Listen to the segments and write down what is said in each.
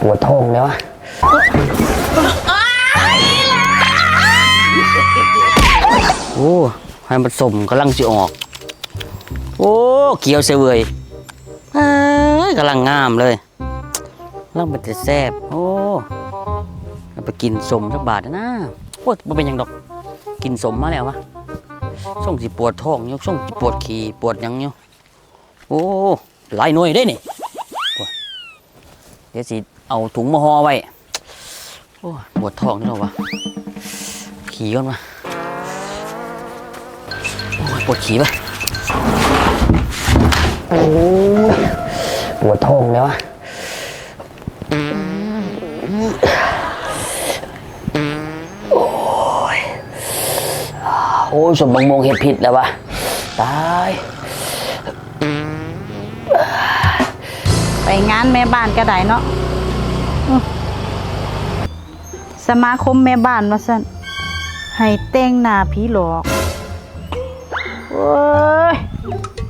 ปวดท้องเลยวะโอ้ให้มันสมกำลังสิออก โอ้ เกี่ยวเสยเวยกำลังงามเลยกำลังมันจะแซ่บโอ้เอาไปกินสมสักบาทนะโอ้มันเป็นยังดอก กินสมมาแล้ววะส่งสิปวดท้องอยู่ส่งสิปวดขี้ปวดยังอยู่โอ้หลายหน่วยได้นี่ เดี๋ยวสิ เอาถุงมาห่อไว้ โอ้ปวดท้องนี่หรอวะ ขี่ก่อนมาโอ้ปวดขี่ปะโอ้ยปวดท้องเลยวะโอ้ยสมบังมงเห็ดผิดแล้ววะ ตาย งานแม่บ้านก็ได้เนาะสมาคมแม่บ้านว่าสั่นให้แต่งหน้าผีหลอกโอ้ย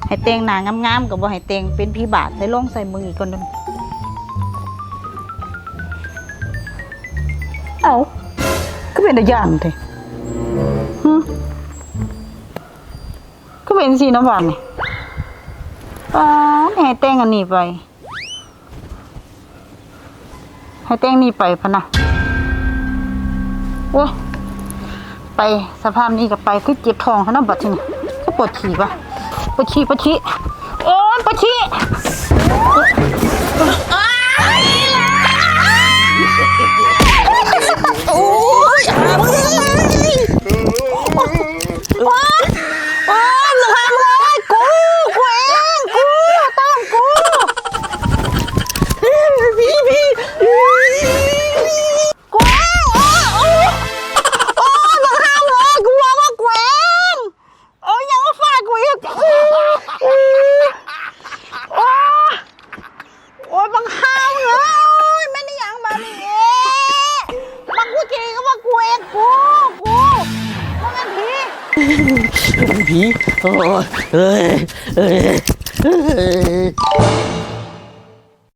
ให้แต่งหน้างามๆกับว่าให้แต่งเป็นผีบาทใส่ลงใส่มืออีกคนนึงเอ้าก็เป็นตะย่านเถอะฮึก็เป็นสีน้ำหวานนี่ป้าให้แต่งอันนี้ไป ให้แต่งนี่ไปพะนะโอ้ยไปสภาพนี้ก็ไปคือเจ็บท้องเขานะบัดทีนี้ก็ปวดฉี่ปะปวดฉี่ปวดฉี่โอ้ยปวดฉี่โอ้ยอามึงโอ้ย ผีผีโอ้ยเอ้ยเอ้ยเอ้ย